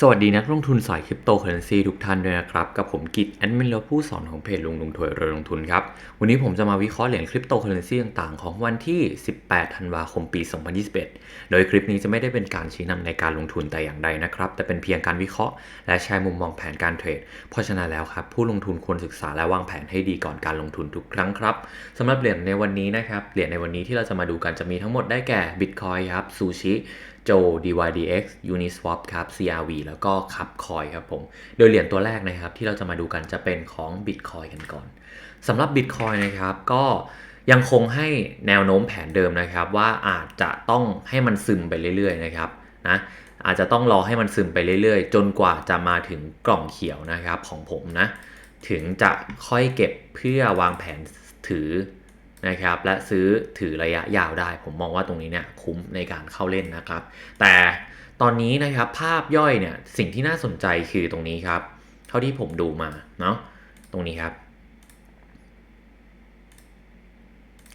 สวัสดีนักลงทุนสายคริปโตเคอเรนซีทุกท่านด้วยนะครับ กับผมกิตแอดมินและผู้สอนของเพจลงทุนถวยรวยลงทุนครับ วันนี้ผมจะมาวิเคราะห์เหรียญคริปโตเคอเรนซีต่างๆ ของวันที่ 18 ธันวาคมปี 2021 โดยคลิปนี้จะไม่ได้เป็นการชี้นำในการลงทุนแต่อย่างใดนะครับ แต่เป็นเพียงการวิเคราะห์ และแชร์มุมมองแผนการเทรด เพราะฉะนั้นแล้วครับผู้ลงทุนควรศึกษาและวางแผนให้ดีก่อนการลงทุนทุกครั้งครับสำหรับเหรียญในวันนี้นะครับเหรียญในวันนี้ที่เราจะมาดูกันจะมีทั้งหมดได้แก่ Bitcoin ครับซูชิ โจ DYDX Uniswap ครับ CRV แล้วก็คับคอยครับผม โดยเหรียญตัวแรกนะครับ ที่เราจะมาดูกันจะเป็นของ Bitcoin กันก่อนสำหรับ Bitcoin นะครับก็ยังคงให้แนวโน้มแผนเดิมนะครับ ว่าอาจจะต้องให้มันซึมไปเรื่อยๆนะครับนะอาจจะต้องรอให้มันซึมไปเรื่อยๆ จนกว่าจะมาถึงกล่องเขียวนะครับของผมนะ ถึงจะค่อยเก็บเพื่อวางแผนถือ นะครับและซื้อถือระยะยาวได้ ผมมองว่าตรงนี้เนี่ยคุ้มในการเข้าเล่นนะครับ แต่ตอนนี้นะครับภาพย่อยเนี่ยสิ่งที่น่าสนใจคือตรงนี้ครับ เท่าที่ผมดูมาเนาะตรงนี้ครับ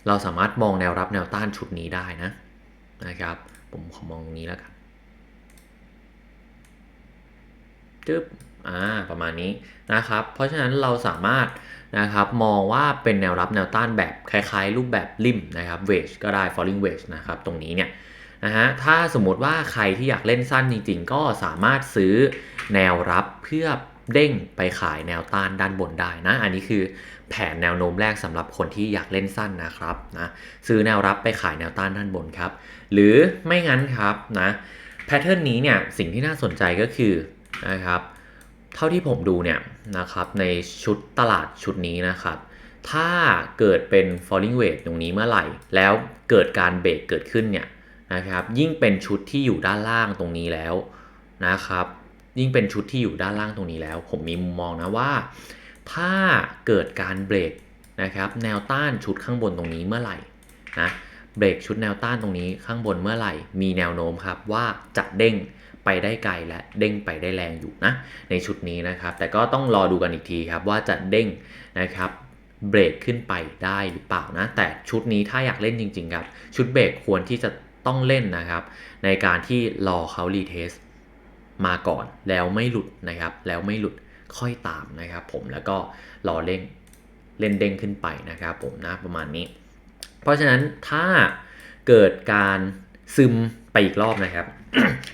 เราสามารถมองแนวรับแนวต้านชุดนี้ได้นะนะครับ ผมขอมองตรงนี้แล้วกันจึ๊บอ่าประมาณนี้นะครับ เพราะฉะนั้นเราสามารถ นะครับมองว่าเป็นแนวรับแนวต้านแบบคล้ายๆ รูปแบบริมนะครับเวชก็ได้ falling wedge นะครับตรงนี้เนี่ยนะฮะถ้าสมมติว่าใครที่อยากเล่นสั้นจริง ๆ ก็สามารถซื้อแนวรับเพื่อเด้งไปขายแนวต้านด้านบนได้นะ อันนี้คือแผนแนวโน้มแรกสำหรับคนที่อยากเล่นสั้นนะครับนะซื้อแนวรับไปขายแนวต้านด้านบนครับ หรือไม่งั้นครับนะแพทเทิร์นนี้เนี่ยสิ่งที่น่าสนใจก็คือนะครับ เท่าที่ผมดูเนี่ยนะครับในชุดตลาดชุดนี้นะครับ ถ้าเกิดเป็น falling wedge ตรงนี้เมื่อไหร่ แล้วเกิดการเบรกเกิดขึ้นเนี่ยนะครับ ยิ่งเป็นชุดที่อยู่ด้านล่างตรงนี้แล้วนะครับ ยิ่งเป็นชุดที่อยู่ด้านล่างตรงนี้แล้ว ผมมีมุมมองนะว่า ถ้าเกิดการเบรกนะครับแนวต้านชุดข้างบนตรงนี้เมื่อไหร่นะเบรกชุดแนวต้านตรงนี้ข้างบนเมื่อไหร่ มีแนวโน้มครับว่าจะเด้ง ไปได้ไกลและเด้งไปได้แรงอยู่นะในชุดนี้นะครับ แต่ก็ต้องรอดูกันอีกทีครับว่าจะเด้งนะครับเบรกขึ้นไปได้หรือเปล่านะ แต่ชุดนี้ถ้าอยากเล่นจริง ๆ ครับ ชุดเบรกควรที่จะต้องเล่นนะครับ ในการที่รอเขารีเทสมาก่อนแล้วไม่หลุดนะครับ แล้วไม่หลุดค่อยตามนะครับ ผมแล้วก็รอเล่นเล่นเด้งขึ้นไปนะครับ ผมนะประมาณนี้ เพราะฉะนั้นถ้าเกิดการซึม ไปอีกรอบนะครับ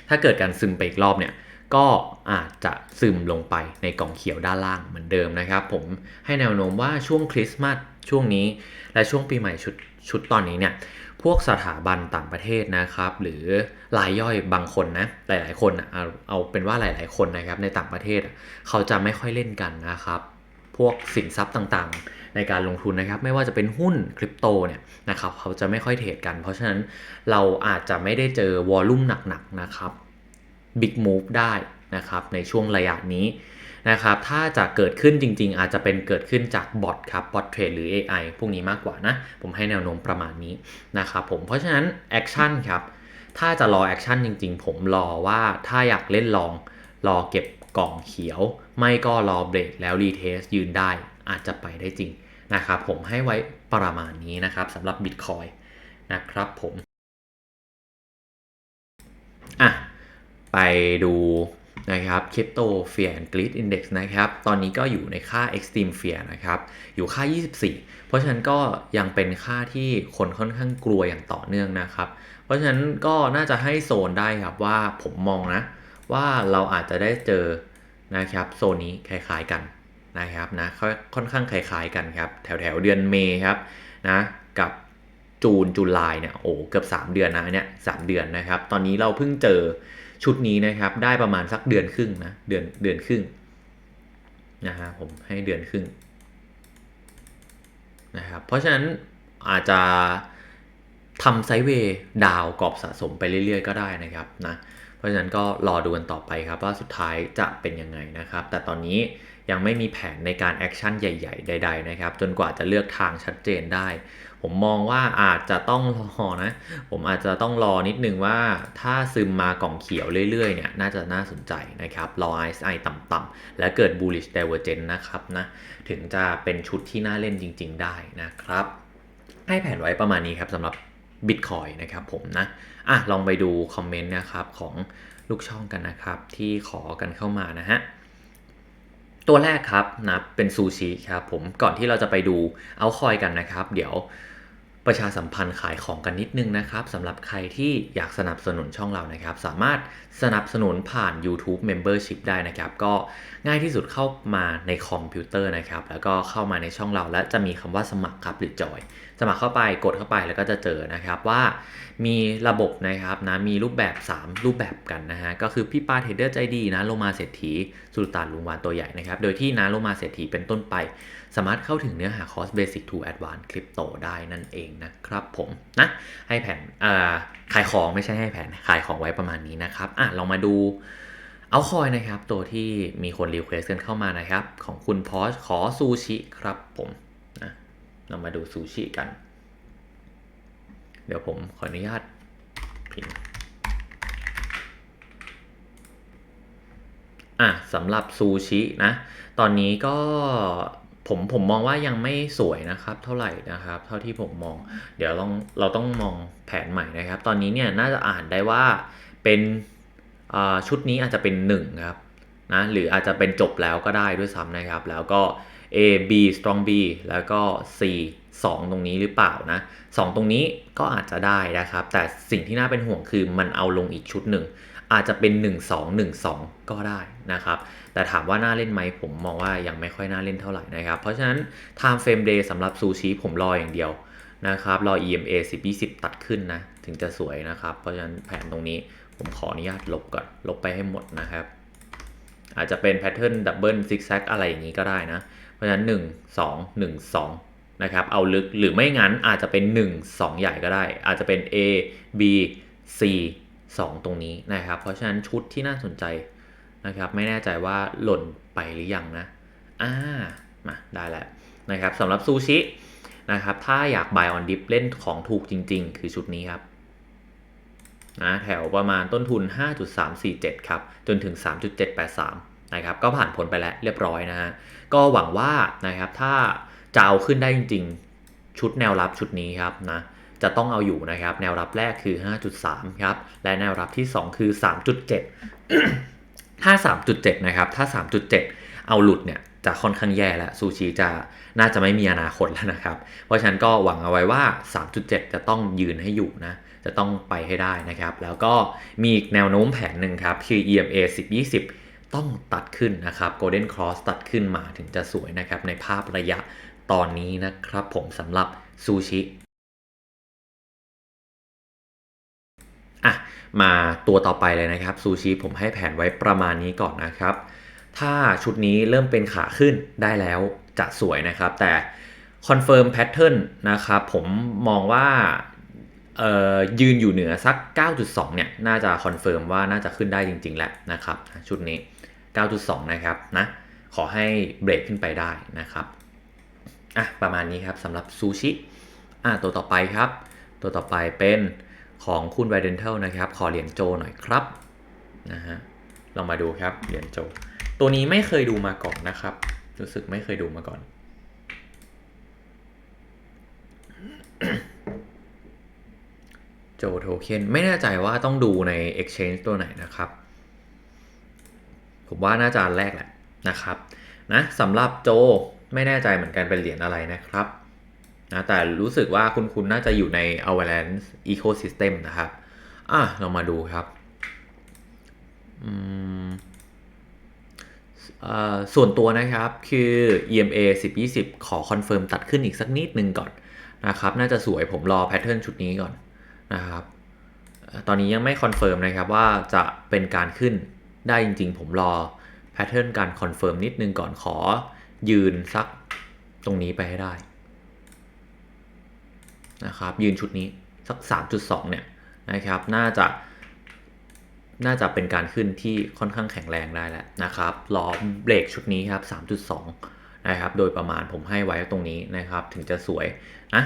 ถ้าเกิดการซึมไปอีกรอบเนี่ยก็อาจจะซึมลงไปในกล่องเขียวด้านล่างเหมือนเดิมนะครับ ผมให้แนวโน้มว่าช่วงคริสต์มาสช่วงนี้ และช่วงปีใหม่ชุดชุดตอนนี้เนี่ยพวกสถาบันต่างประเทศนะครับ หรือรายย่อยบางคนนะหลาย ๆ คนเอาเอาเป็นว่าหลาย ๆ คนนะครับในต่างประเทศเขาจะไม่ค่อยเล่นกันนะครับ พวกสินทรัพย์ต่างๆ ในการลงทุนนะครับ ไม่ว่าจะเป็นหุ้นคริปโตเนี่ยนะครับเขาจะไม่ค่อยเทรดกัน เพราะฉะนั้นเราอาจจะไม่ได้เจอวอลลุ่มหนักๆนะครับบิ๊กมูฟได้นะครับในช่วงระยะนี้นะครับ ถ้าจะเกิดขึ้นจริง ๆ อาจจะเป็นเกิดขึ้นจากบอทครับ บอทเทรดหรือ AI พวกนี้มากกว่านะ ผมให้แนวโน้มประมาณนี้นะครับผม เพราะฉะนั้นแอคชั่นครับ ถ้าจะรอแอคชั่นจริง ๆ ผมรอว่าถ้าอยากเล่นลอง รอเก็บ กล่องเขียว ไม่ก็รอเบรกแล้วรีเทสยืนได้อาจจะไปได้จริงนะครับผมให้ไว้ประมาณนี้นะครับสำหรับ Bitcoin นะครับผมอะไปดูนะครับ Crypto Fear and Greed Index นะครับ ตอนนี้ก็อยู่ในค่า Extreme Fear นะครับ อยู่ค่า 24 เพราะฉะนั้นก็ยังเป็นค่าที่คนค่อนข้างกลัวอย่างต่อเนื่องนะครับ เพราะฉะนั้นก็น่าจะให้โซนได้ครับว่าผมมองนะ ว่าเราอาจจะได้เจอนะครับโซนนี้คล้ายๆกันนะครับนะค่อนข้างคล้ายๆกันครับแถวๆเดือนเมษครับนะกับจูนจุลายเนี่ยโอ้เกือบ 3 เดือนนะเนี่ยสเดือนนะครับ ตอนนี้เราเพิ่งเจอชุดนี้นะครับ ได้ประมาณสักเดือนครึ่งนะเดือนเดือนครึ่งนะฮะผมให้เดือนครึ่งนะครับเพราะฉะนั้นอาจจะทำไซด์เวย์ดาวกรอบสะสมไปเรื่อยๆ ก็ได้นะครับนะ ราะฉะนั้นก็รอดูกันต่อไปครับว่าสุดท้ายจะเป็นยังไงนะครับ แต่ตอนนี้ยังไม่มีแผนในการแอคชั่นใหญ่ ๆ ใด ๆ นะครับ จนกว่าจะเลือกทางชัดเจนได้ ผมมองว่าอาจจะต้องรอนะ ผมอาจจะต้องรอนิดนึงว่าถ้าซึมมากล่องเขียวเรื่อย ๆ เนี่ย น่าจะน่าสนใจนะครับ รอ RSI ต่ำๆและเกิด bullish divergence นะครับนะถึงจะเป็นชุดที่น่าเล่นจริง ๆ ได้นะครับ ให้แผนไว้ประมาณนี้ครับสำหรับ Bitcoin นะครับผมนะอะลองไปดูคอมเมนต์นะครับของลูกช่องกันนะครับ ที่ขอกันเข้ามานะฮะตัวแรกครับนะเป็นซูชิครับผมก่อนที่เราจะไปดูเอาคอยกันนะครับ เดี๋ยว ประชาสัมพันธ์ขายของกันนิดนึงนะครับสำหรับใครที่อยากสนับสนุนช่องเรานะครับ สามารถสนับสนุนผ่าน YouTube Membership ได้นะครับ ก็ง่ายที่สุดเข้ามาในคอมพิวเตอร์นะครับ แล้วก็เข้ามาในช่องเรา และจะมีคำว่าสมัครครับหรือจอย สมัครเข้าไปกดเข้าไปแล้วก็จะเจอนะครับว่ามีระบบนะครับนะมีรูปแบบ 3 รูปแบบกันนะฮะก็คือพี่ปาเทรดเดอร์ใจดีนะโลมาเศรษฐีสุลต่านลุงวานตัวใหญ่นะครับโดยที่นะโลมาเศรษฐีเป็นต้นไป สามารถเข้าถึงเนื้อหาคอร์ส Basic to Advanced Crypto ได้นั่นเองนะครับผมนะให้แผนขายของไม่ใช่ให้แผนขายของไว้ประมาณนี้นะครับอะเรามาดูเอาคอยนะครับ ตัวที่มีคนรีเควสกันเข้ามานะครับ ของคุณพอชขอซูชิครับผมนะเรามาดูซูชิกัน เดี๋ยวผมขออนุญาตพิมพ์อะสำหรับซูชินะ ตอนนี้ก็ ผมผมมองว่ายังไม่สวยนะครับ เท่าไหร่นะครับ เท่าที่ผมมอง เดี๋ยวลองเราต้องมองแผนใหม่นะครับ ตอนนี้เนี่ยน่าจะอ่านได้ว่าเป็นอ่าชุดนี้อาจจะเป็น1ครับนะหรืออาจจะเป็นจบแล้วก็ได้ด้วยซ้ำนะครับ แล้วก็ A B strong B แล้วก็ C 2 ตรงนี้หรือเปล่านะ2ตรงนี้ก็อาจจะได้นะครับ แต่สิ่งที่น่าเป็นห่วงคือมันเอาลงอีกชุดหนึ่งอาจจะเป็น 1 2 1 2 ก็ได้นะครับ แต่ถามว่าน่าเล่นไหมผมมองว่ายังไม่ค่อยน่าเล่นเท่าไหร่นะครับ เพราะฉะนั้น time frame day สำหรับซูชิผมรออย่างเดียวนะครับ รอ EMA 10 20 ตัดขึ้นนะ ถึงจะสวยนะครับ เพราะฉะนั้นแผนตรงนี้ผมขออนุญาตลบก่อน ลบไปให้หมดนะครับ อาจจะเป็นแพทเทิร์นดับเบิลซิกแซกอะไรอย่างนี้ก็ได้นะ เพราะฉะนั้น 1 2 1 2 นะครับ เอาลึกหรือไม่งั้นอาจจะเป็น 1 2 ใหญ่ก็ได้ อาจจะเป็น A B C 2 ตรงนี้นะครับ เพราะฉะนั้นชุดที่น่าสนใจ นะครับ ไม่แน่ใจว่าหล่นไปหรือยังนะอ่ามาได้แล้วนะครับสำหรับซูชินะครับถ้าอยาก buy on dip เล่นของถูกจริง ๆ คือชุดนี้ครับนะแถวประมาณต้นทุน 5.347 ครับ จนถึง 3.783 นะครับ ก็ผ่านพ้นไปแล้วเรียบร้อยนะฮะ ก็หวังว่านะครับถ้าจะเอาขึ้นได้จริง ๆ ชุดแนวรับชุดนี้ครับนะ จะต้องเอาอยู่นะครับ แนวรับแรกคือ 5.3 ครับ และแนวรับที่ 2 คือ 3.7 ถ้า 3.7 นะครับ ถ้า 3.7 เอาหลุดเนี่ยจะค่อนข้างแย่แล้วซูชิจะน่าจะไม่มีอนาคตแล้วนะครับ เพราะฉะนั้นก็หวังเอาไว้ว่า 3.7 จะต้องยืนให้อยู่นะ จะต้องไปให้ได้นะครับ แล้วก็มีอีกแนวโน้มแผนหนึ่งครับ คือ EMA 10-20 ต้องตัดขึ้นนะครับ Golden Cross ตัดขึ้นมาถึงจะสวยนะครับ ในภาพระยะตอนนี้นะครับผมสำหรับซูชิ อะมาตัวต่อไปเลยนะครับซูชิผมให้แผนไว้ประมาณนี้ก่อนนะครับ ถ้าชุดนี้เริ่มเป็นขาขึ้นได้แล้วจะสวยนะครับ แต่คอนเฟิร์มแพทเทิร์นนะครับผมมองว่ายืนอยู่เหนือสัก 9.2 เนี่ย น่าจะคอนเฟิร์มว่าน่าจะขึ้นได้จริง ๆแหละนะครับ ชุดนี้ 9.2 นะครับนะขอให้เบรกขึ้นไปได้นะครับอะประมาณนี้ครับสำหรับซูชิอะตัวต่อไปครับ ตัวต่อไปเป็น ของคุณไวเดนเทลนะครับ ขอเหรียญโจหน่อยครับนะฮะลองมาดูครับเหรียญโจ ตัวนี้ไม่เคยดูมาก่อนนะครับ รู้สึกไม่เคยดูมาก่อน โจโทเค็นไม่แน่ใจว่าต้องดูใน Exchange ตัวไหนนะครับ ผมว่าน่าจะแรกแหละนะครับนะสำหรับโจไม่แน่ใจเหมือนกันเป็นเหรียญอะไรนะครับ นะแต่รู้สึกว่าคุณคุณน่าจะอยู่ใน Avalanche Ecosystem นะครับ อะ เรามาดูครับอือส่วนตัวนะครับคือ EMA 10-20 ขอคอนเฟิร์มตัดขึ้นอีกสักนิดนึงก่อนนะครับ น่าจะสวยผมรอแพทเทิร์นชุดนี้ก่อนนะครับ ตอนนี้ยังไม่คอนเฟิร์มนะครับว่าจะเป็นการขึ้นได้จริงๆ ผมรอแพทเทิร์นการคอนเฟิร์มนิดนึงก่อนขอยืนสักตรงนี้ไปให้ได้ นะครับ ยืนชุดนี้สัก 3.2 เนี่ยนะครับ น่าจะ น่าจะเป็นการขึ้นที่ค่อนข้างแข็งแรงได้แล้วนะครับรอเบรกชุดนี้ครับ 3.2 นะครับ โดยประมาณผมให้ไว้ตรงนี้นะครับ ถึงจะสวยนะ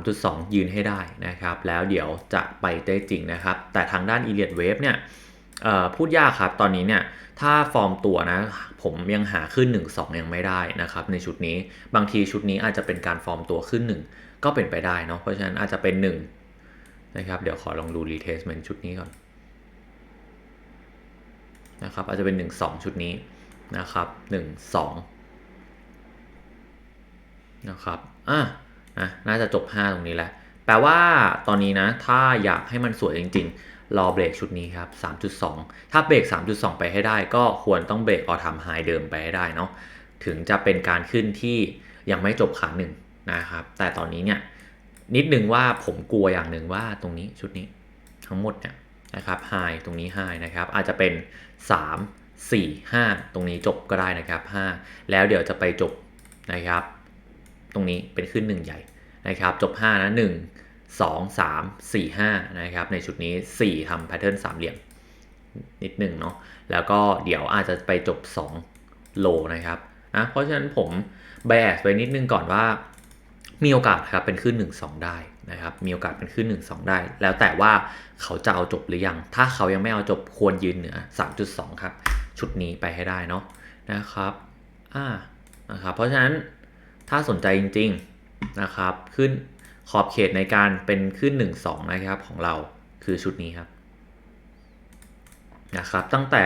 3.2 ยืนให้ได้นะครับ แล้วเดี๋ยวจะไปได้จริงนะครับ แต่ทางด้าน e l i o t Wave เนี่ยพูดยากครับ ตอนนี้เนี่ย ถ้าฟอร์มตัวนะ ผมยังหาขึ้น 1 2 ยังไม่ได้นะครับ ในชุดนี้ บางทีชุดนี้อาจจะเป็นการฟอร์มตัวขึ้น 1 ก็เป็นไปได้เนาะเพราะฉะนั้นอาจจะเป็น1นะครับเดี๋ยวขอลองดู retestment ชุดนี้ก่อนนะครับอาจจะเป็น 1 2 ชุดนี้นะครับ 1 2นะครับอะนะน่าจะจบ 5 ตรงนี้แหละแปลว่าตอนนี้นะ ถ้าอยากให้มันสวยจริง ๆ รอเบรกชุดนี้ครับ 3.2 ถ้าเบรก 3.2 ไปให้ได้ ก็ควรต้องเบรกออทำไฮเดิมไปให้ได้เนาะถึงจะเป็นการขึ้นที่ยังไม่จบขาหนึ่ง นะครับ แต่ตอนนี้เนี่ยนิดนึงว่าผมกลัวอย่างหนึ่งว่าตรงนี้ชุดนี้ทั้งหมดเนี่ยนะครับไฮตรงนี้ไฮนะครับ อาจจะเป็น 3 4 5 ตรงนี้จบก็ได้นะครับ 5 แล้วเดี๋ยวจะไปจบนะครับ ตรงนี้เป็นขึ้น 1 ใหญ่นะครับ จบ 5 นะ 1 2 3 4 5 นะครับ ในชุดนี้ 4ทำแพทเทิร์นสามเหลี่ยมนิดหนึ่งเนาะแล้วก็เดี๋ยวอาจจะไปจบ 2 โลนะครับนะเพราะฉะนั้นผมแบสไว้นิดนึงก่อนว่า มีโอกาสครับเป็นขึ้น 1 2 ได้นะครับ มีโอกาสเป็นขึ้น 1 2 ได้ แล้วแต่ว่าเขาจะเอาจบหรือยัง ถ้าเขายังไม่เอาจบควรยืนเหนือ 3.2 ครับ ชุดนี้ไปให้ได้เนาะนะครับอ่านะครับ เพราะฉะนั้นถ้าสนใจจริงๆนะครับ ขึ้นขอบเขตในการเป็นขึ้น 1 2 นะครับของเราคือชุดนี้ครับนะครับ ตั้งแต่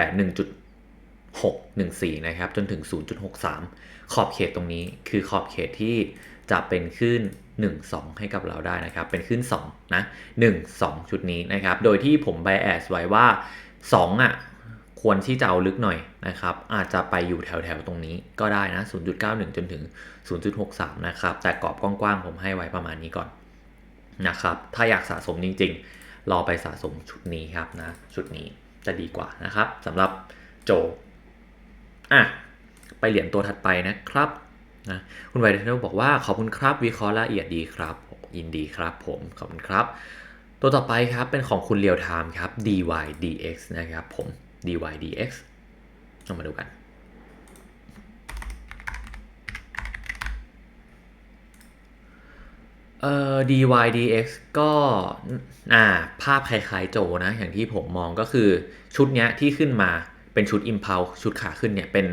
1.614 นะครับ จนถึง 0.63 ขอบเขตตรงนี้คือขอบเขตที่ จะเป็นขึ้น1 2 ให้กับเราได้นะครับ เป็นขึ้น2นะ1 2 ชุดนี้นะครับ โดยที่ผม bias ไว้ว่า 2 อะ ควรที่จะเอาลึกหน่อยนะครับ อาจจะไปอยู่แถวๆ ตรงนี้ก็ได้นะ 0.91 จนถึง 0.63 นะครับ แต่กรอบกว้างๆ ผมให้ไว้ประมาณนี้ก่อนนะครับ ถ้าอยากสะสมจริงๆ รอไปสะสมชุดนี้ครับนะ ชุดนี้จะดีกว่านะครับสำหรับโจ อะ ไปเหรียญตัวถัดไปนะครับ นะคุณไวเดนบอกว่าขอบคุณครับวิเคราะห์ละเอียดดีครับ ยินดีครับผม ขอบคุณครับ ตัวต่อไปครับเป็นของคุณเรียวไทม์ครับ dydx นะครับผม dydx เรามาดูกันเอ่อ dydx ก็อ่าภาพคล้ายๆโจนะ อย่างที่ผมมองก็คือชุดเนี้ยที่ขึ้นมาเป็นชุด impulse ชุดขาขึ้นเนี่ยเป็น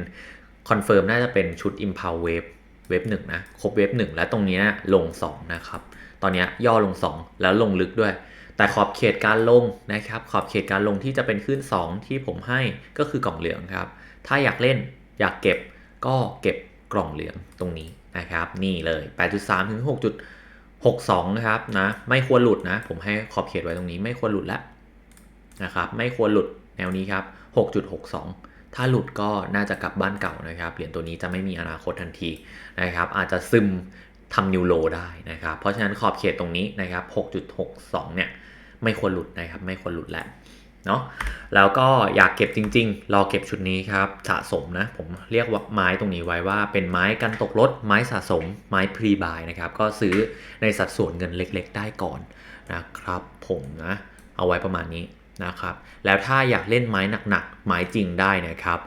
คอนเฟิร์มน่าจะเป็นชุด impulse wave เวฟหนึ่งนะครบเวฟหนึ่งแล้วตรงนี้ลง 2 นะครับ ตอนนี้ย่อลง 2 แล้วลงลึกด้วย แต่ขอบเขตการลงนะครับ ขอบเขตการลงที่จะเป็นขึ้น 2 ที่ผมให้ก็คือกล่องเหลืองครับ ถ้าอยากเล่นอยากเก็บก็เก็บกล่องเหลืองตรงนี้นะครับ นี่เลย 8.3 ถึง 6.62 นะครับนะไม่ควรหลุดนะ ผมให้ขอบเขตไว้ตรงนี้ไม่ควรหลุดแล้วนะครับ ไม่ควรหลุดแนวนี้ครับ 6.62 ถ้าหลุดก็น่าจะกลับบ้านเก่านะครับ เหรียญตัวนี้จะไม่มีอนาคตทันทีนะครับ อาจจะซึมทำนิวโลได้นะครับ เพราะฉะนั้นขอบเขตตรงนี้นะครับ 6.62 เนี่ยไม่ควรหลุดนะครับ ไม่ควรหลุดแล้วเนาะ แล้วก็อยากเก็บจริง ๆ รอเก็บชุดนี้ครับสะสมนะ ผมเรียกว่าไม้ตรงนี้ไว้ว่าเป็นไม้กันตกรถ ไม้สะสม ไม้พรีบายนะครับ ก็ซื้อในสัดส่วนเงินเล็ก ๆ ได้ก่อนนะครับ ผมนะ เอาไว้ประมาณนี้ นะครับ แล้วถ้าอยากเล่นไม้หนักๆ ไม้จริงได้นะครับ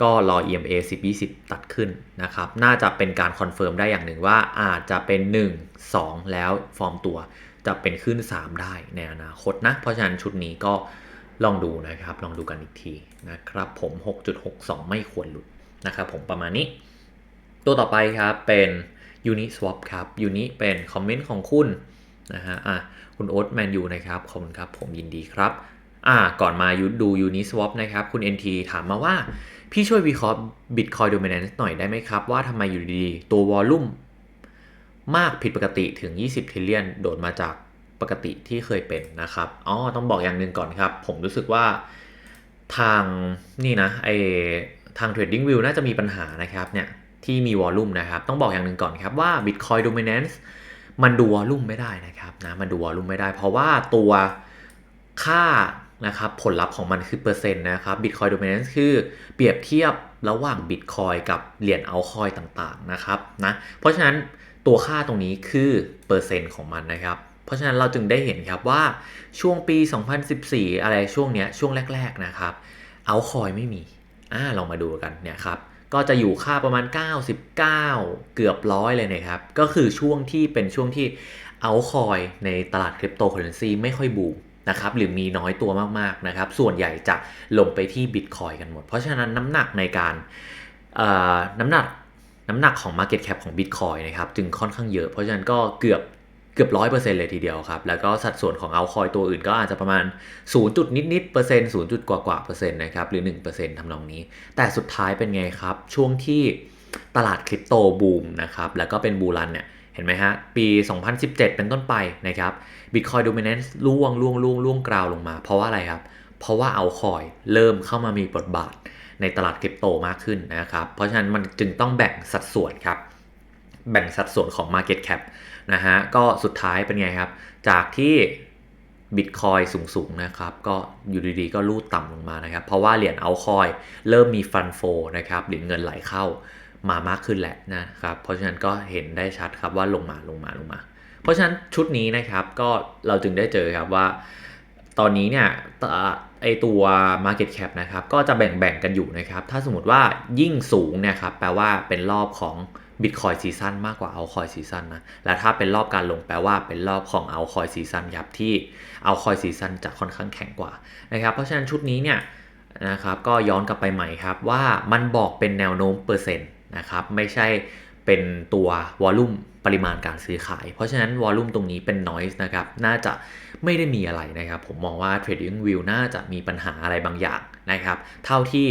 ก็รอ EMA 10 20 ตัดขึ้นนะครับ น่าจะเป็นการคอนเฟิร์มได้อย่างหนึ่งว่าอาจจะเป็น 1 2 แล้วฟอร์มตัวจะเป็นขึ้น 3 ได้ในอนาคตนะ เพราะฉะนั้นชุดนี้ก็ลองดูนะครับ ลองดูกันอีกทีนะครับ ผม 6.62 ไม่ควรหลุดนะครับ ผมประมาณนี้ ตัวต่อไปครับเป็น Uniswap ครับ Uni เป็นคอมเมนต์ของคุณนะฮะอะคุณโอ๊ตแมนยูนะครับ ขอบคุณครับ ผมยินดีครับ อ่าก่อนมายุดู Uniswap นะครับ คุณ NT ถามมาว่า พี่ช่วยวิเคราะห์ Bitcoin Dominance หน่อยได้ไหมครับ ว่าทำไมอยู่ดีๆตัววอลลุ่มมากผิดปกติถึง 20ทิลเลียนโดดมาจากปกติที่เคยเป็นนะครับ อ๋อ ต้องบอกอย่างหนึ่งก่อนครับ ผมรู้สึกว่าทางนี่นะไอทาง Trading View น่าจะมีปัญหานะครับเนี่ยที่มีวอลลุ่มนะครับ ต้องบอกอย่างหนึ่งก่อนครับว่า Bitcoin Dominance มันดูวอลลุ่มไม่ได้นะครับนะมันดูวอลลุ่มไม่ได้ เพราะว่าตัวค่า นะครับผลลัพธ์ของมันคือเปอร์เซ็นต์นะครับ Bitcoin Dominance คือเปรียบเทียบระหว่าง Bitcoin กับเหรียญเอาคอยต่างๆนะครับนะเพราะฉะนั้นตัวค่าตรงนี้คือเปอร์เซ็นต์ของมันนะครับ เพราะฉะนั้นเราจึงได้เห็นครับว่าช่วงปี 2014 อะไรช่วงเนี้ยช่วงแรก ๆนะครับเอาคอยไม่มีอ่าลองมาดูกันเนี่ยครับก็จะอยู่ค่าประมาณ 99 เกือบร้อยเลยนะครับ ก็คือช่วงที่เป็นช่วงที่เอาคอยในตลาดคริปโตเคอเรนซีไม่ค่อยบูม นะครับหรือมีน้อยตัวมากๆนะครับ ส่วนใหญ่จะลงไปที่บิตคอยกันหมด เพราะฉะนั้นน้ำหนักในการน้ำหนักน้ำหนักของ Market Cap ของ Bitcoin นะครับจึงค่อนข้างเยอะ เพราะฉะนั้นก็เกือบเกือบร้อยเปอร์เซ็นต์เลยทีเดียวครับ แล้วก็สัดส่วนของเอาคอยตัวอื่นก็อาจจะประมาณ 0 จุดนิดๆเปอร์เซ็นต์0จุดกว่ากว่าเปอร์เซ็นต์นะครับ หรือ1%ทำนองนี้ แต่สุดท้ายเป็นไงครับ ช่วงที่ตลาดคริปโตบูมนะครับ แล้วก็เป็นบูรันเนี่ย เห็นไหมฮะ ปี 2017 เป็นต้นไปนะครับ Bitcoin Dominance ล่วงล่วงล่วงล่วงกราวลงมา เพราะว่าอะไรครับ เพราะว่าเอาคอยเริ่มเข้ามามีบทบาทในตลาดคริปโตมากขึ้นนะครับ เพราะฉะนั้นมันจึงต้องแบ่งสัดส่วนครับ แบ่งสัดส่วนของ Market Cap นะฮะ ก็สุดท้ายเป็นไงครับ จากที่บิตคอยสูงๆนะครับ ก็อยู่ดีๆ ก็รูดต่ำลงมานะครับ เพราะว่าเหรียญเอาคอยเริ่มมีฟันโฟนะครับ หรียญเงินไหลเข้า มามากขึ้นแหละนะครับ เพราะฉะนั้นก็เห็นได้ชัดครับว่าลงมาลงมาลงมา เพราะฉะนั้นชุดนี้นะครับก็เราจึงได้เจอครับว่า ตอนนี้เนี่ยไอตัว Market Cap นะครับก็จะแบ่งๆกันอยู่นะครับ ถ้าสมมติว่ายิ่งสูงเนี่ยครับแปลว่าเป็นรอบของ Bitcoin ซีซันมากกว่าเอาคอยซีซันนะ และถ้าเป็นรอบการลงแปลว่าเป็นรอบของเอาคอยซีซันครับที่เอาคอยซีซันจะค่อนข้างแข็งกว่านะครับ เพราะฉะนั้นชุดนี้เนี่ยนะครับก็ย้อนกลับไปใหม่ครับว่ามันบอกเป็นแนวโน้มเปอร์เซ็นต์ นะครับไม่ใช่เป็นตัววอลลุ่มปริมาณการซื้อขาย เพราะฉะนั้นวอลลุ่มตรงนี้เป็น noise นะครับ น่าจะไม่ได้มีอะไรนะครับ ผมมองว่า trading view น่าจะมีปัญหาอะไรบางอย่างนะครับ เท่าที่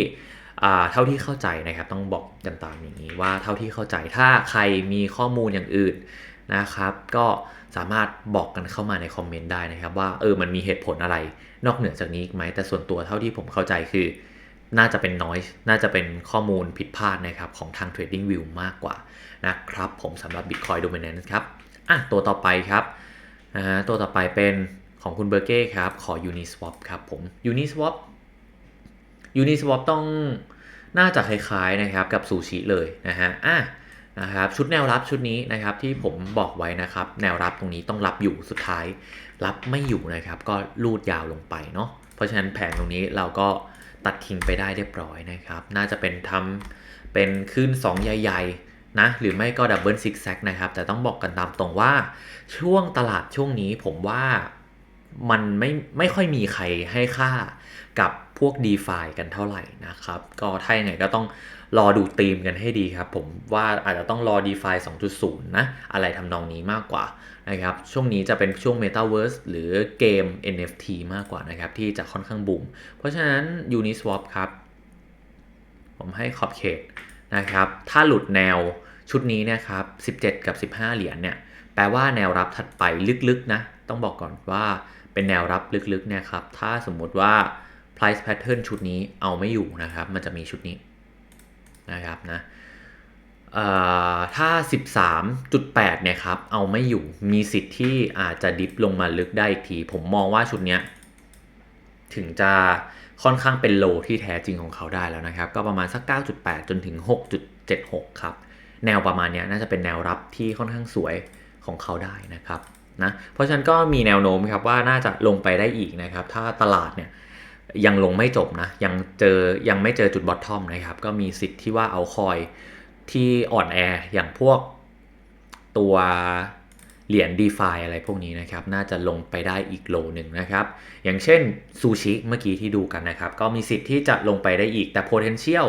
เท่าที่เข้าใจนะครับ ต้องบอกกันตามอย่างนี้ว่าเท่าที่เข้าใจถ้าใครมีข้อมูลอย่างอื่นนะครับ ก็สามารถบอกกันเข้ามาในคอมเมนต์ได้นะครับ ว่าเออมันมีเหตุผลอะไรนอกเหนือจากนี้ไหมแต่ส่วนตัวเท่าที่ผมเข้าใจคือ น่าจะเป็น noise น่าจะเป็นข้อมูลผิดพลาดนะครับของทาง Trading View มากกว่านะครับผมสำหรับ Bitcoin Dominance ครับอะตัวต่อไปครับนะฮะตัวต่อไปเป็นของคุณเบอร์เก้ครับขอ Uniswap ครับผม Uniswap Uniswap ต้องน่าจะคล้ายๆนะครับกับซูชิเลยนะฮะอะนะครับชุดแนวรับชุดนี้นะครับที่ผมบอกไว้นะครับ แนวรับตรงนี้ต้องรับอยู่สุดท้าย รับไม่อยู่นะครับ ก็ลูดยาวลงไปเนาะเพราะฉะนั้นแผงตรงนี้เราก็ ตัดทิ้งไปได้เรียบร้อยนะครับ น่าจะเป็นทำเป็นขึ้น 2 ใหญ่ ๆ นะ หรือไม่ก็ดับเบิลซิกแซกนะครับ แต่ต้องบอกกันตามตรงว่าช่วงตลาดช่วงนี้ผมว่ามันไม่ไม่ค่อยมีใครให้ค่ากับพวก d e f ากันเท่าไหร่นะครับ ก็ถ้าอย่างไรก็ต้อง รอดูธีมกันให้ดีครับ ผมว่าอาจจะต้องรอ d e f า2.0 นะ อะไรทำนองนี้มากกว่านะครับ ช่วงนี้จะเป็นช่วง Metaverse หรือเกม NFT มากกว่านะครับ ที่จะค่อนข้างบูม เพราะฉะนั้น Uniswap ครับ ผมให้ขอบเขตนะครับ ถ้าหลุดแนวชุดนี้นะครับ 17 กับ 15 เหรียญเนี่ย แปลว่าแนวรับถัดไปลึกๆนะ ต้องบอกก่อนว่าเป็นแนวรับลึกๆเนี่ยครับ ถ้าสมมติว่า price pattern ชุดนี้เอาไม่อยู่นะครับ มันจะมีชุดนี้ นะครับนะถ้า 13.8 เนี่ยครับ เอาไม่อยู่ มีสิทธิ์ที่อาจจะดิฟลงมาลึกได้อีกที ผมมองว่าชุดนี้ถึงจะค่อนข้างเป็นโลที่แท้จริงของเขาได้แล้วนะครับ ก็ประมาณสัก 9.8 จนถึง 6.76 ครับ แนวประมาณนี้น่าจะเป็นแนวรับที่ค่อนข้างสวยของเขาได้นะครับนะ เพราะฉะนั้นก็มีแนวโน้มครับว่าน่าจะลงไปได้อีกนะครับ ถ้าตลาดเนี่ย ยังลงไม่จบนะ ยังเจอยังไม่เจอจุดบอททอมนะครับ ก็มีสิทธิ์ที่ว่าเอาคอยที่อ่อนแออย่างพวกตัวเหรียญ d e f าอะไรพวกนี้นะครับ น่าจะลงไปได้อีกโลหนึ่งนะครับ อย่างเช่นซูชิเมื่อกี้ที่ดูกันนะครับ ก็มีสิทธิ์ที่จะลงไปได้อีกแต่ potential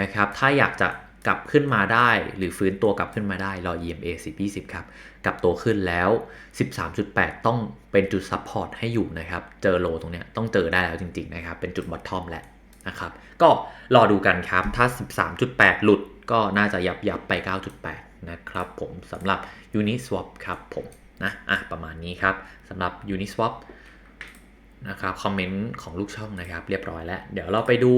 นะครับ ถ้าอยากจะ กลับขึ้นมาได้ หรือฟื้นตัวกลับขึ้นมาได้รอ EMA 10 20 ครับกลับตัวขึ้นแล้ว 13.8 ต้องเป็นจุดซับพอร์ตให้อยู่นะครับ เจอโลตรงเนี้ยต้องเจอได้แล้วจริงๆนะครับ เป็นจุดบอททอมแหละนะครับ ก็รอดูกันครับ ถ้า 13.8 หลุดก็น่าจะยับยับไป 9.8 นะครับผมสำหรับ Uniswap ครับผมนะอะประมาณนี้ครับสำหรับ Uniswap นะครับคอมเมนต์ของลูกช่องนะครับ เรียบร้อยแล้ว เดี๋ยวเราไปดู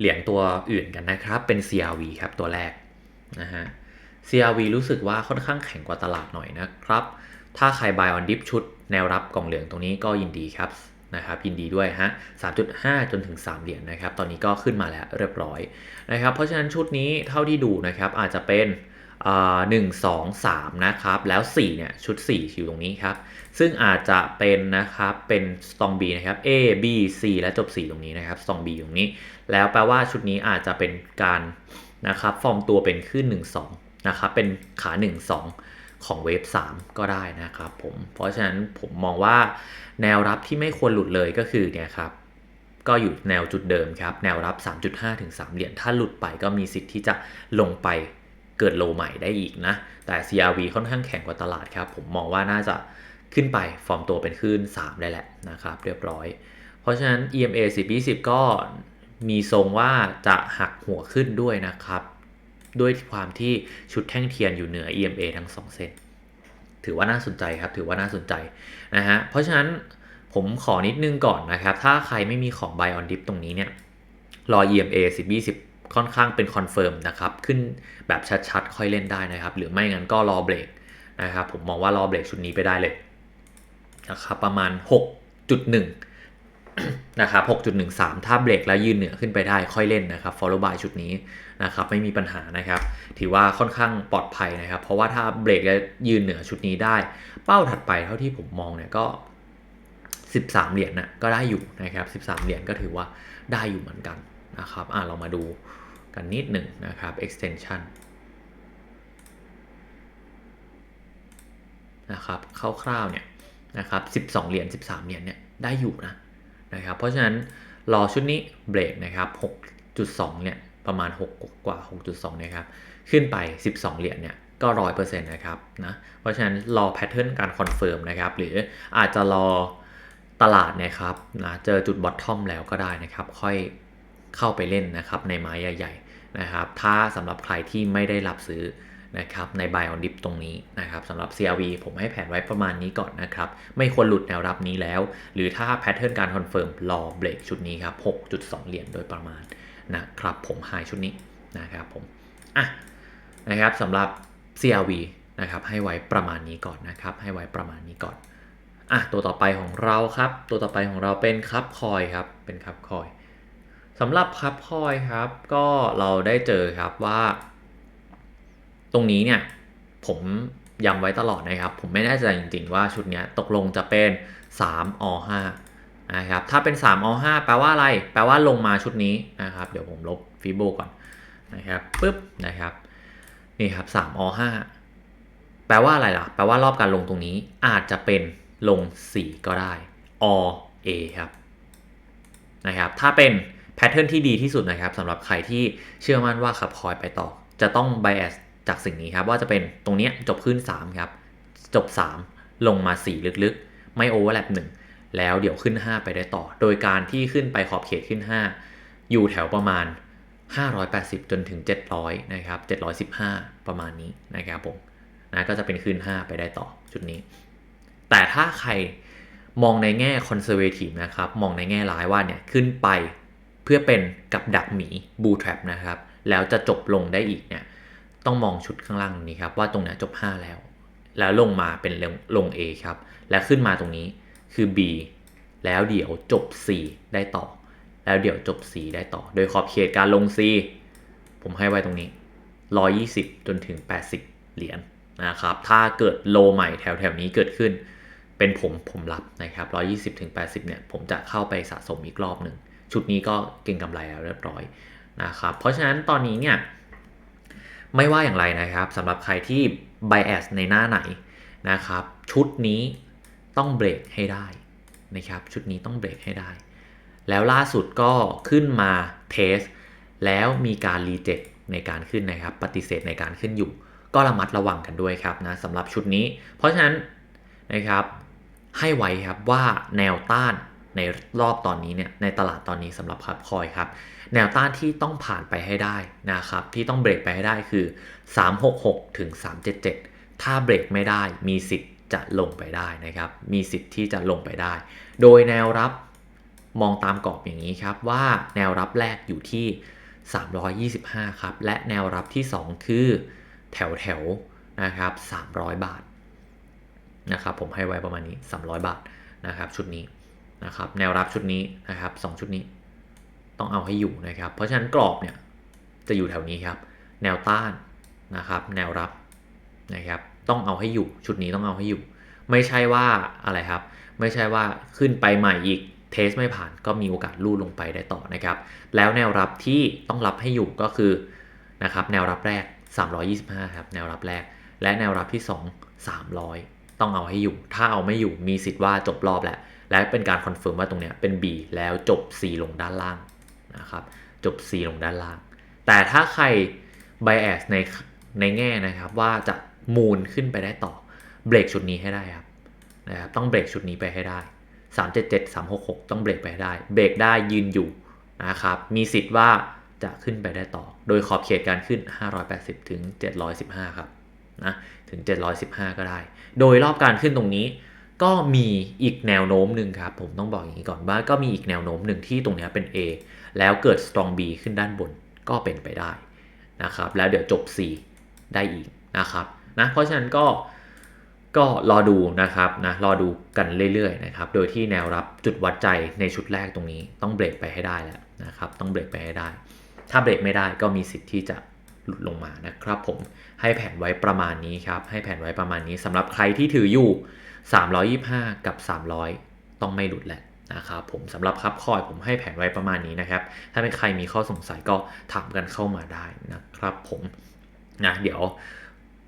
เหรียญตัวอื่นกันนะครับ เป็น CRV ครับตัวแรกนะฮะ CRV รู้สึกว่าค่อนข้างแข็งกว่าตลาดหน่อยนะครับ ถ้าใคร buy on dip ชุดแนวรับกล่องเหลืองตรงนี้ก็ยินดีครับนะครับยินดีด้วยฮะ 3.5 จนถึง 3 เหรียญนนะครับ ตอนนี้ก็ขึ้นมาแล้วเรียบร้อยนะครับ เพราะฉะนั้นชุดนี้เท่าที่ดูนะครับอาจจะเป็นหนึ่งสองสามนะครับ แล้ว4เนี่ยชุด4อยู่ตรงนี้ครับ ซึ่งอาจจะเป็นนะครับเป็นสตอง B นะครับ A B C และจบ 4 ตรงนี้นะครับสตอง B ตรงนี้ แล้วแปลว่าชุดนี้อาจจะเป็นการนะครับฟอร์มตัวเป็นขึ้น 1 2 นะครับเป็นขา 1 2 ของเวฟ3 ก็ได้นะครับผมเพราะฉะนั้นผมมองว่าแนวรับที่ไม่ควรหลุดเลยก็คือเนี่ยครับก็อยู่แนวจุดเดิมครับ แนวรับ 3.5 ถึง 3 เหรียญ ถ้าหลุดไปก็มีสิทธิ์ที่จะลงไปเกิดโลใหม่ได้อีกนะ แต่ CRV ค่อนข้างแข็งกว่าตลาดครับ ผมมองว่าน่าจะ ขึ้นไปฟอร์มตัวเป็นขึ้น3ได้แหละนะครับเรียบร้อย เพราะฉะนั้น EMA 10 20 ก็มีทรงว่าจะหักหัวขึ้นด้วยนะครับ ด้วยความที่ชุดแท่งเทียนอยู่เหนือ EMA ทั้ง 2 เส้นถือว่าน่าสนใจครับ ถือว่าน่าสนใจนะฮะ เพราะฉะนั้นผมขอนิดนึงก่อนนะครับ ถ้าใครไม่มีของ Buy on Dip ตรงนี้เนี่ย รอ EMA 10 20 ค่อนข้างเป็นคอนเฟิร์มนะครับ ขึ้นแบบชัดๆ ค่อยเล่นได้นะครับ หรือไม่งั้นก็รอเบรกนะครับ ผมมองว่ารอเบรกชุดนี้ไปได้เลย นะครับประมาณ 6.1 นะครับ 6.13 ถ้าเบรกแล้วยืนเหนือขึ้นไปได้ค่อยเล่นนะครับ follow by ชุดนี้นะครับไม่มีปัญหานะครับ ถือว่าค่อนข้างปลอดภัยนะครับ เพราะว่าถ้าเบรกแล้วยืนเหนือชุดนี้ได้ เป้าถัดไปเท่าที่ผมมองเนี่ยก็ 13 เหรียญนะก็ได้อยู่นะครับ 13 เหรียญก็ถือว่าได้อยู่เหมือนกันนะครับอะเรามาดูกันนิดหนึ่งนะครับ extension นะครับคร่าวๆเนี่ย นะครับ12 เหรียญ13 เหรียญเนี่ยได้อยู่นะนะครับเพราะฉะนั้นรอชุดนี้เบรกนะครับ6.2เนี่ยประมาณ 6 กว่า 6.2นะครับขึ้นไป 12 เหรียญเนี่ยก็ร้อยเปอร์เซ็นต์นะครับนะเพราะฉะนั้นรอแพทเทิร์นการคอนเฟิร์มนะครับหรืออาจจะรอตลาดนะครับนะเจอจุดบอททอมแล้วก็ได้นะครับ ค่อยเข้าไปเล่นนะครับในไม้ใหญ่ ๆ นะครับ ถ้าสำหรับใครที่ไม่ได้รับซื้อ นะครับใน Buy on Dip ตรงนี้นะครับสำหรับ CRV ผมให้แผนไว้ประมาณนี้ก่อนนะครับ ไม่ควรหลุดแนวรับนี้แล้ว หรือถ้าแพทเทิร์นการคอนเฟิร์มรอเบรกชุดนี้ครับ 6.2 เหรียญโดยประมาณนะครับผมหายชุดนี้นะครับผมอะนะครับสำหรับ CRV นะครับให้ไว้ประมาณนี้ก่อนนะครับ ให้ไว้ประมาณนี้ก่อนอะตัวต่อไปของเราครับ ตัวต่อไปของเราเป็นครับคอยครับเป็นครับคอยสำหรับครับคอยครับ ก็เราได้เจอครับว่า ตรงนี้เนี่ยผมย้ำไว้ตลอดนะครับ ผมไม่แน่ใจจริงๆว่าชุดนี้ตกลงจะเป็น3อ5นะครับถ้าเป็น3อ5แปลว่าอะไร แปลว่าลงมาชุดนี้นะครับ เดี๋ยวผมลบฟีโบก่อนนะครับปึ๊บนะครับนี่ครับ3อ5แปลว่าอะไรล่ะ แปลว่ารอบการลงตรงนี้อาจจะเป็นลง 4 ก็ได้อ A ครับนะครับถ้าเป็นแพทเทิร์นที่ดีที่สุดนะครับสำหรับใครที่เชื่อมั่นว่าขับคอยไปต่อ จะต้อง bias จากสิ่งนี้ครับว่าจะเป็นตรงนี้จบขึ้น 3 ครับ จบ 3 ลงมา 4 ลึกๆ ไม่โอเวอร์แลป1แล้วเดี๋ยวขึ้น 5 ไปได้ต่อ โดยการที่ขึ้นไปขอบเขตขึ้น 5 อยู่แถวประมาณ 580 จนถึง 700 นะครับ 715 ประมาณนี้นะครับผมนะก็จะเป็นขึ้น 5 ไปได้ต่อชุดนี้ แต่ถ้าใครมองในแง่คอนเซอร์เวทีฟนะครับ มองในแง่ร้ายว่าเนี่ยขึ้นไปเพื่อเป็นกับดักหมีบูทร a ปนะครับ แล้วจะจบลงได้อีกเนี่ย ต้องมองชุดข้างล่างนี้ครับว่าตรงนี้จบ 5 แล้ว แล้วลงมาเป็นลง A ครับ และขึ้นมาตรงนี้คือ B แล้วเดี๋ยวจบ C ได้ต่อ แล้วเดี๋ยวจบ C ได้ต่อ โดยขอบเขตการลง C ผมให้ไว้ตรงนี้ 120 จนถึง 80 เหรียญนะครับ ถ้าเกิดโลใหม่แถวแถวนี้เกิดขึ้น เป็นผมผมรับนะครับ 120 ถึง 80 เนี่ย ผมจะเข้าไปสะสมอีกรอบหนึ่ง ชุดนี้ก็เก่งกำไรแล้วเรียบร้อยนะครับ เพราะฉะนั้นตอนนี้เนี่ย ไม่ว่าอย่างไรนะครับสำหรับใครที่ bias ในหน้าไหนนะครับชุดนี้ต้องเบรกให้ได้นะครับชุดนี้ต้องเบรกให้ได้ แล้วล่าสุดก็ขึ้นมาเทสแล้วมีการรีเจ็คในการขึ้นนะครับ ปฏิเสธในการขึ้นอยู่ ก็ระมัดระวังกันด้วยครับนะสำหรับชุดนี้ เพราะฉะนั้นนะครับให้ไว้ครับว่าแนวต้านในรอบตอนนี้เนี่ยในตลาดตอนนี้สำหรับคับคอยครับ แนวต้านที่ต้องผ่านไปให้ได้นะครับ ที่ต้องเบรกไปให้ได้คือ 366 ถึง 377 ถ้าเบรกไม่ได้มีสิทธิ์จะลงไปได้นะครับ มีสิทธิ์ที่จะลงไปได้ โดยแนวรับมองตามกรอบอย่างนี้ครับว่าแนวรับแรกอยู่ที่ 325 ครับ และแนวรับที่ 2 คือแถวแถวนะครับ 300 บาทนะครับผมให้ไว้ประมาณนี้ 300 บาทนะครับชุดนี้นะครับแนวรับชุดนี้นะครับ 2 ชุดนี้ ต้องเอาให้อยู่นะครับ เพราะฉะนั้นกรอบเนี่ยจะอยู่แถวนี้ครับ แนวต้านนะครับ แนวรับนะครับ ต้องเอาให้อยู่ ชุดนี้ต้องเอาให้อยู่ ไม่ใช่ว่าอะไรครับ ไม่ใช่ว่าขึ้นไปใหม่อีกเทสไม่ผ่านก็มีโอกาสลู่ลงไปได้ต่อนะครับ แล้วแนวรับที่ต้องรับให้อยู่ก็คือนะครับแนวรับแรก 325 ครับ แนวรับแรก และแนวรับที่ 2 300 ต้องเอาให้อยู่ ถ้าเอาไม่อยู่มีสิทธิ์ว่าจบรอบแหล้วและเป็นการคอนเฟิร์มว่าตรงเนี้ยเป็น B แล้วจบ C ลงด้านล่าง นะครับ จบ C ลงด้านล่าง แต่ถ้าใคร bias ในในแง่นะครับว่าจะมูนขึ้นไปได้ต่อเบรกชุดนี้ให้ได้ครับนะครับ ต้องเบรกชุดนี้ไปให้ได้ 377 366 ต้องเบรกไปให้ได้ เบรกได้ยืนอยู่นะครับ มีสิทธิ์ว่าจะขึ้นไปได้ต่อ โดยขอบเขตการขึ้น 580 ถึง 715 ครับนะถึง 715 ก็ได้ โดยรอบการขึ้นตรงนี้ ก็มีอีกแนวโน้มหนึ่งครับ ผมต้องบอกอย่างนี้ก่อนว่าก็มีอีกแนวโน้มหนึ่งที่ตรงนี้เป็น A แล้วเกิด strong B ขึ้นด้านบนก็เป็นไปได้นะครับ แล้วเดี๋ยวจบ C ได้อีกนะครับนะเพราะฉะนั้นก็ก็รอดูนะครับนะรอดูกันเรื่อยๆนะครับ โดยที่แนวรับจุดวัดใจในชุดแรกตรงนี้ต้องเบรกไปให้ได้แล้วนะครับ ต้องเบรกไปให้ได้ ถ้าเบรกไม่ได้ก็มีสิทธิ์ที่จะหลุดลงมานะครับ ผมให้แผนไว้ประมาณนี้ครับ ให้แผนไว้ประมาณนี้สำหรับใครที่ถืออยู่ 325 กับ 300 ต้องไม่หลุดแหละ นะครับผมสำหรับครับคอยผมให้แผนไว้ประมาณนี้นะครับ ถ้าเป็นใครมีข้อสงสัยก็ถามกันเข้ามาได้นะครับผมนะเดี๋ยว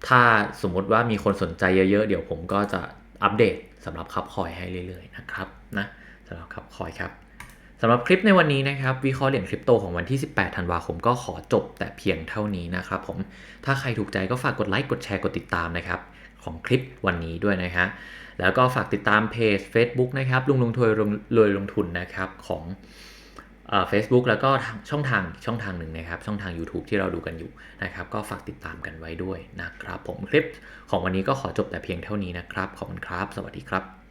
ถ้าสมมุติว่ามีคนสนใจเยอะๆ เดี๋ยวผมก็จะอัปเดตสำหรับคับคอยให้เรื่อยๆนะครับนะสำหรับคับคอยครับสำหรับคลิปในวันนี้นะครับวิเคราะห์เหรียญคริปโตของวันที่ 18 ธันวาคมก็ขอจบแต่เพียงเท่านี้นะครับผมถ้าใครถูกใจก็ฝากกดไลค์กดแชร์กดติดตามนะครับของคลิปวันนี้ด้วยนะฮะ แล้วก็ฝากติดตามเพจ Facebook นะครับลุงลุงทวยรวยลงทุนนะครับของเฟซบุ๊กแล้วก็ช่องทางช่องทางหนึ่งนะครับ ช่องทาง YouTube ที่เราดูกันอยู่นะครับ ก็ฝากติดตามกันไว้ด้วยนะครับ ผมคลิปของวันนี้ก็ขอจบแต่เพียงเท่านี้นะครับ ขอบคุณครับ สวัสดีครับ